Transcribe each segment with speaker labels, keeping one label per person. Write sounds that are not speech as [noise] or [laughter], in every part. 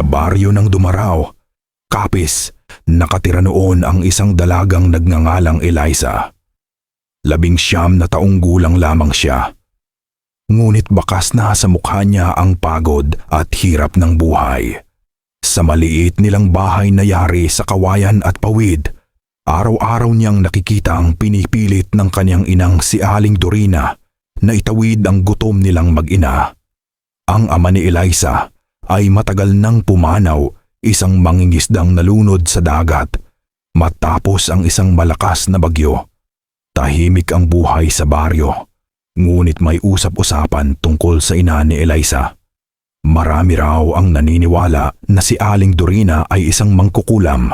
Speaker 1: Sa baryo ng Dumaraw, Kapis, nakatira noon ang isang dalagang nagngangalang Eliza. Labing siyam na taong gulang lamang siya. Ngunit bakas na sa mukha niya ang pagod at hirap ng buhay. Sa maliit nilang bahay na yari sa kawayan at pawid, araw-araw niyang nakikita ang pinipilit ng kanyang inang si Aling Dorina na itawid ang gutom nilang mag-ina. Ang ama ni Eliza ay matagal nang pumanaw isang mangingisdang nalunod sa dagat matapos ang isang malakas na bagyo. Tahimik ang buhay sa baryo, ngunit may usap-usapan tungkol sa ina ni Eliza. Marami raw ang naniniwala na si Aling Dorina ay isang mangkukulam,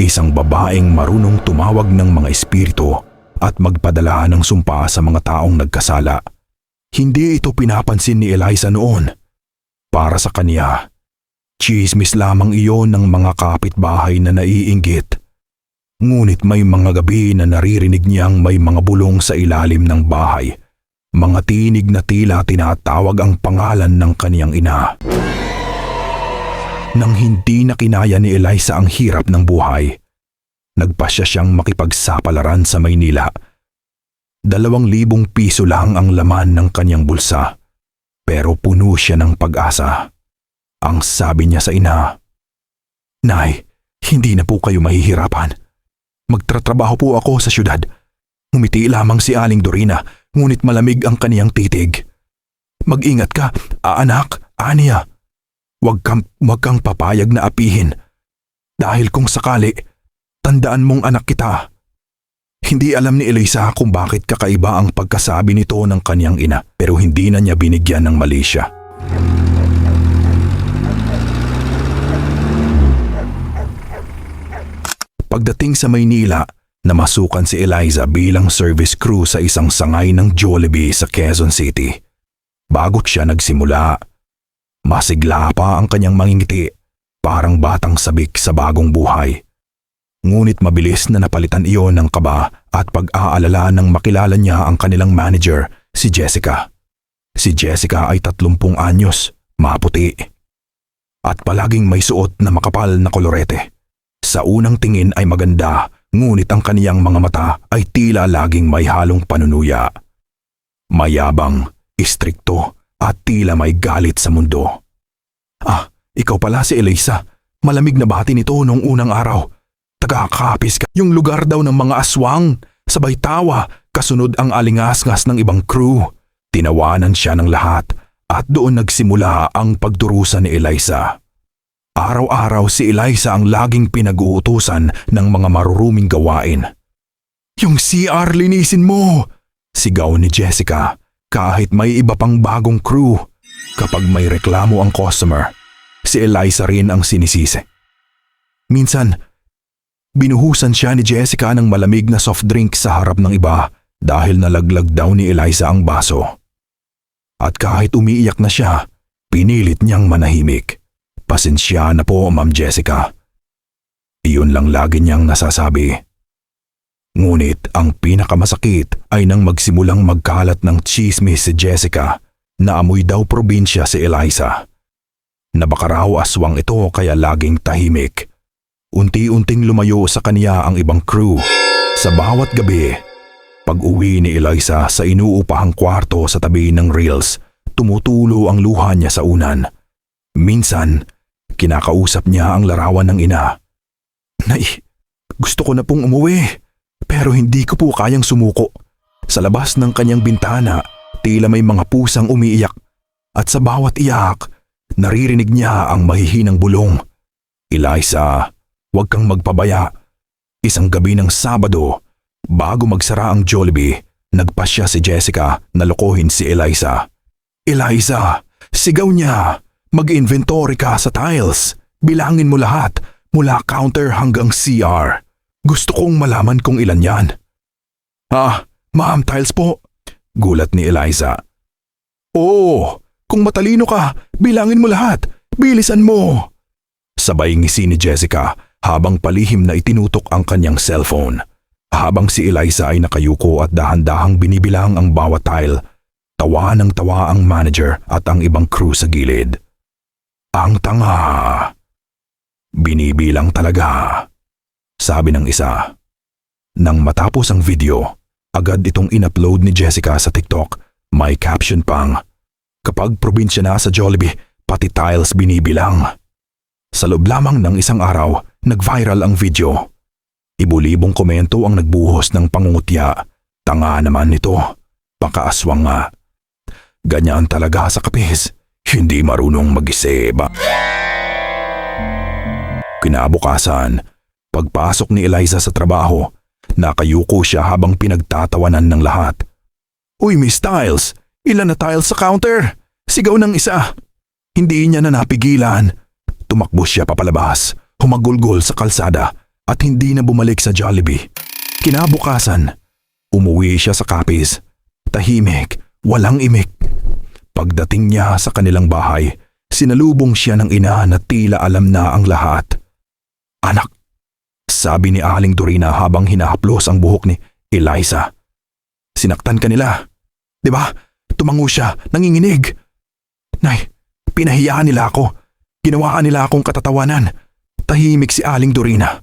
Speaker 1: isang babaeng marunong tumawag ng mga espiritu at magpadala ng sumpa sa mga taong nagkasala. Hindi ito pinapansin ni Eliza noon. Para sa kanya, Chismis lamang iyon ng mga kapitbahay na naiinggit. Ngunit may mga gabi na naririnig niyang may mga bulong sa ilalim ng bahay. Mga tinig na tila tinatawag ang pangalan ng kaniyang ina. Nang hindi na kinaya ni Eliza ang hirap ng buhay, nagpasya siyang makipagsapalaran sa Maynila. Dalawang libong piso lang ang laman ng kanyang bulsa, pero puno siya ng pag-asa. Ang sabi niya sa ina, Nay, hindi na po kayo mahihirapan. Magtratrabaho po ako sa syudad. Ngumiti lamang si Aling Dorina, ngunit malamig ang kaniyang titig. Mag-ingat ka, anak, Ania. Huwag kang, huwag kang papayag na apihin. Dahil kung sakali, tandaan mong anak kita. Hindi alam ni Elisa kung bakit kakaiba ang pagkasabi nito ng kaniyang ina pero hindi na niya binigyan ng mali. Pagdating sa Maynila, namasukan si Eliza bilang service crew sa isang sangay ng Jollibee sa Quezon City. Bagot siya nagsimula, masigla pa ang kanyang mangingiti, parang batang sabik sa bagong buhay. Ngunit mabilis na napalitan iyon ng kaba at pag-aalala nang makilala niya ang kanilang manager, si Jessica. Si Jessica ay tatlumpung anyos, maputi. At palaging may suot na makapal na kolorete. Sa unang tingin ay maganda, ngunit ang kaniyang mga mata ay tila laging may halong panunuya. Mayabang, istrikto, at tila may galit sa mundo. Ah, ikaw pala si Elisa. Malamig na bati nito noong unang araw. Tagakapis ka. Yung lugar daw ng mga aswang. Sabay tawa, kasunod ang alingasngas ng ibang crew. Tinawanan siya ng lahat at doon nagsimula ang pagdurusa ni Eliza. Araw-araw si Eliza ang laging pinag-uutusan ng mga maruruming gawain. Yung CR linisin mo! Sigaw ni Jessica kahit may iba pang bagong crew. Kapag may reklamo ang customer, si Eliza rin ang sinisisi. Minsan, binuhusan siya ni Jessica ng malamig na soft drink sa harap ng iba dahil nalaglag daw ni Eliza ang baso. At kahit umiiyak na siya, pinilit niyang manahimik. Pasensya na po, Ma'am Jessica. Iyon lang lagi niyang nasasabi. Ngunit ang pinakamasakit ay nang magsimulang magkalat ng chismis si Jessica na amoy daw probinsya si Eliza. Na baka raw aswang ito kaya laging tahimik. Unti-unting lumayo sa kaniya ang ibang crew. Sa bawat gabi, pag uwi ni Eliza sa inuupahang kwarto sa tabi ng rails, tumutulo ang luha niya sa unan. Minsan, kinakausap niya ang larawan ng ina. Nay, gusto ko na pong umuwi, pero hindi ko po kayang sumuko. Sa labas ng kanyang bintana, tila may mga pusang umiiyak at sa bawat iyak, naririnig niya ang mahihinang bulong. Eliza, huwag kang magpabaya. Isang gabi ng Sabado, bago magsara ang Jollibee, nagpasya si Jessica na lokohin si Eliza. Eliza, sigaw niya, mag-inventory ka sa tiles. Bilangin mo lahat, mula counter hanggang CR. Gusto kong malaman kung ilan yan. Ah, ma'am, tiles po. Gulat ni Eliza. Oo, kung matalino ka, bilangin mo lahat. Bilisan mo. Sabay ngisi ni Jessica habang palihim na itinutok ang kanyang cellphone. Habang si Eliza ay nakayuko at dahan-dahang binibilang ang bawat tile, tawa ng tawa ang manager at ang ibang crew sa gilid. Ang tanga. Binibilang talaga. Sabi ng isa. Nang matapos ang video, agad itong in-upload ni Jessica sa TikTok. May caption pang, Kapag probinsya na sa Jollibee, pati tiles binibilang. Sa loob lamang ng isang araw, nag-viral ang video. Ibu-libong komento ang nagbuhos ng pangungutya. Tanga naman nito. Pakaaswang nga. Ganyan talaga sa kapis. Hindi marunong mag-isip. Kinabukasan, pagpasok ni Eliza sa trabaho, nakayuko siya habang pinagtatawanan ng lahat. Uy, Miss Tiles! Ilan na tiles sa counter? Sigaw ng isa. Hindi niya na napigilan. Tumakbo siya papalabas, humagulgol sa kalsada at hindi na bumalik sa Jollibee. Kinabukasan, umuwi siya sa kapis. Tahimik, walang imik. Pagdating niya sa kanilang bahay, sinalubong siya ng ina na tila alam na ang lahat. Anak, sabi ni Aling Dorina habang hinahaplos ang buhok ni Eliza. Sinaktan ka nila. Ba? Tumango siya, nanginginig. Nay, pinahiyaan nila ako. Ginawaan nila akong katatawanan. Tahimik si Aling Dorina.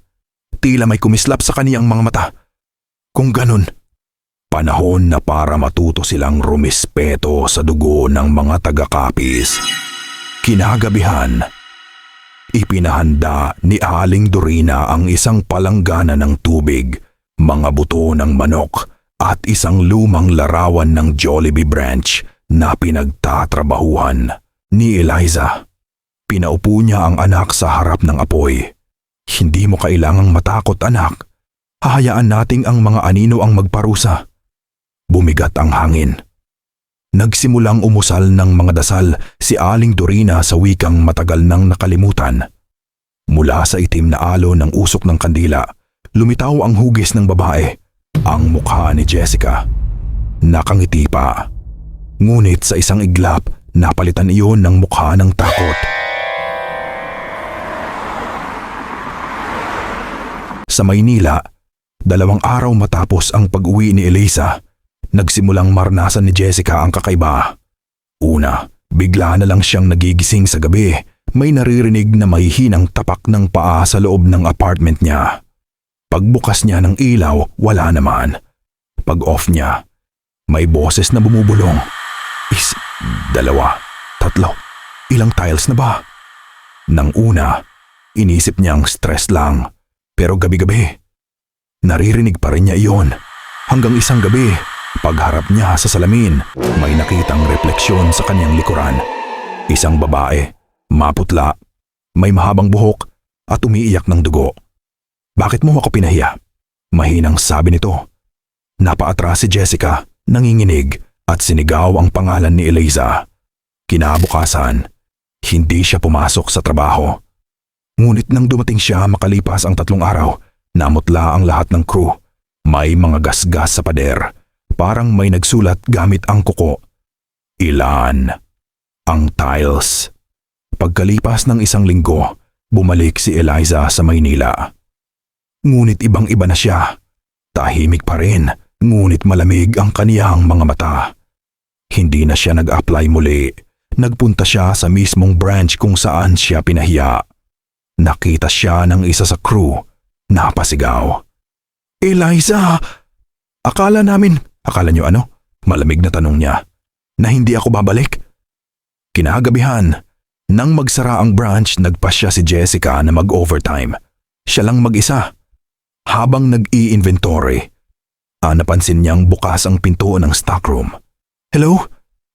Speaker 1: Tila may kumislap sa kaniyang mga mata. Kung ganun, panahon na para matuto silang rumispeto sa dugo ng mga taga-kapis. Kinagabihan, ipinahanda ni Aling Dorina ang isang palanggana ng tubig, mga buto ng manok at isang lumang larawan ng Jollibee branch na pinagtatrabahuhan ni Eliza. Pinaupo niya ang anak sa harap ng apoy. Hindi mo kailangang matakot anak. Hahayaan nating ang mga anino ang magparusa. Bumigat ang hangin. Nagsimulang umusal ng mga dasal si Aling Dorina sa wikang matagal nang nakalimutan. Mula sa itim na alo ng usok ng kandila, lumitaw ang hugis ng babae, ang mukha ni Jessica. Nakangiti pa. Ngunit sa isang iglap, napalitan iyon ng mukha ng takot. Sa Maynila, dalawang araw matapos ang pag-uwi ni Elisa, nagsimulang marnasan ni Jessica ang kakaiba. Una, bigla na lang siyang nagigising sa gabi. May naririnig na may hinang tapak ng paa sa loob ng apartment niya. Pagbukas niya ng ilaw, wala naman. Pag-off niya, may boses na bumubulong. Is, dalawa, tatlo, ilang tiles na ba? Nang una, inisip niyang stress lang. Pero gabi-gabi, naririnig pa rin niya iyon. Hanggang isang gabi, pagharap niya sa salamin, may nakitang refleksyon sa kanyang likuran. Isang babae, maputla, may mahabang buhok at umiiyak ng dugo. Bakit mo ako pinahiya? Mahinang sabi nito. Napaatras si Jessica, nanginginig at sinigaw ang pangalan ni Eliza. Kinabukasan, hindi siya pumasok sa trabaho. Ngunit nang dumating siya makalipas ang tatlong araw, namutla ang lahat ng crew. May mga gasgas sa pader. Parang may nagsulat gamit ang kuko. Ilan? Ang tiles. Pagkalipas ng isang linggo, bumalik si Eliza sa Maynila. Ngunit ibang-iba na siya. Tahimik pa rin, ngunit malamig ang kaniyang mga mata. Hindi na siya nag-apply muli. Nagpunta siya sa mismong branch kung saan siya pinahiya. Nakita siya ng isa sa crew. Napasigaw. Eliza! Akala namin, akala niyo ano? Malamig na tanong niya. Na hindi ako babalik? Kinagabihan, nang magsara ang branch, nagpasya si Jessica na mag-overtime. Siya lang mag-isa. Habang nag-i-inventory, ah, napansin niyang bukas ang pinto ng stockroom. Hello?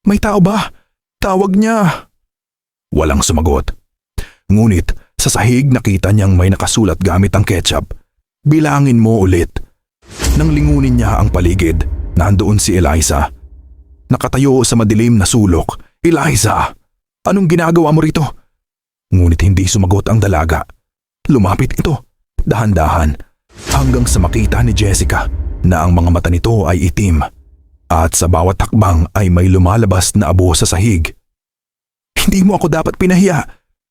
Speaker 1: May tao ba? Tawag niya. Walang sumagot. Ngunit sa sahig nakita niyang may nakasulat gamit ang ketchup. Bilangin mo ulit. Nang lingunin niya ang paligid, nandoon si Eliza. Nakatayo sa madilim na sulok. Eliza! Anong ginagawa mo rito? Ngunit hindi sumagot ang dalaga. Lumapit ito, dahan-dahan, hanggang sa makita ni Jessica na ang mga mata nito ay itim at sa bawat takbang ay may lumalabas na abo sa sahig. Hindi mo ako dapat pinahiya.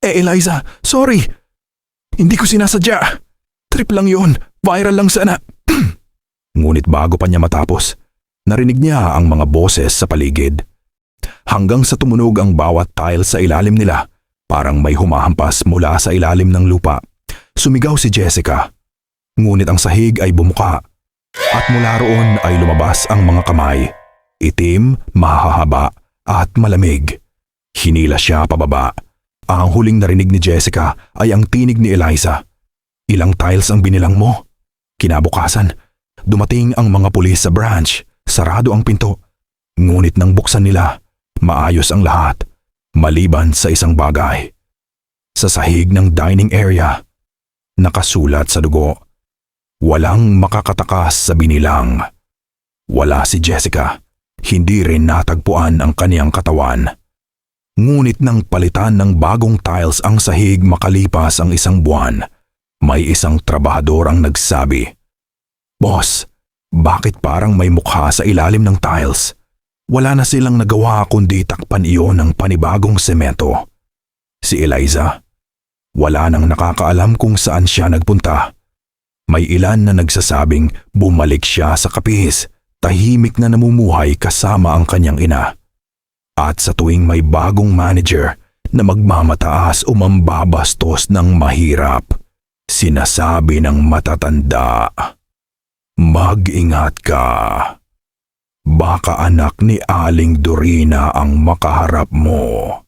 Speaker 1: Eh Eliza, sorry. Hindi ko sinasadya. Trip lang yon, viral lang sana. [clears throat] Ngunit bago pa niya matapos, narinig niya ang mga boses sa paligid. Hanggang sa tumunog ang bawat tile sa ilalim nila, Parang may humahampas mula sa ilalim ng lupa. Sumigaw si Jessica. Ngunit ang sahig ay bumuka. At mula roon ay lumabas ang mga kamay. Itim, mahahaba at malamig. Hinila siya pababa. Ang huling narinig ni Jessica ay ang tinig ni Eliza. Ilang tiles ang binilang mo? Kinabukasan, dumating ang mga pulis sa branch. Sarado ang pinto. Ngunit nang buksan nila, maayos ang lahat. Maliban sa isang bagay. Sa sahig ng dining area, nakasulat sa dugo. Walang makakatakas sa binilang. Wala si Jessica. Hindi rin natagpuan ang kaniyang katawan. Ngunit nang palitan ng bagong tiles ang sahig makalipas ang isang buwan, may isang trabahador ang nagsabi, Boss, bakit parang may mukha sa ilalim ng tiles? Wala na silang nagawa kundi takpan iyon ng panibagong semento. Si Eliza, wala nang nakakaalam kung saan siya nagpunta. May ilan na nagsasabing bumalik siya sa kapis, tahimik na namumuhay kasama ang kanyang ina. At sa tuwing may bagong manager na magmamataas o mambabastos ng mahirap, sinasabi ng matatanda, Mag-ingat ka. Baka anak ni Aling Dorina ang makaharap mo.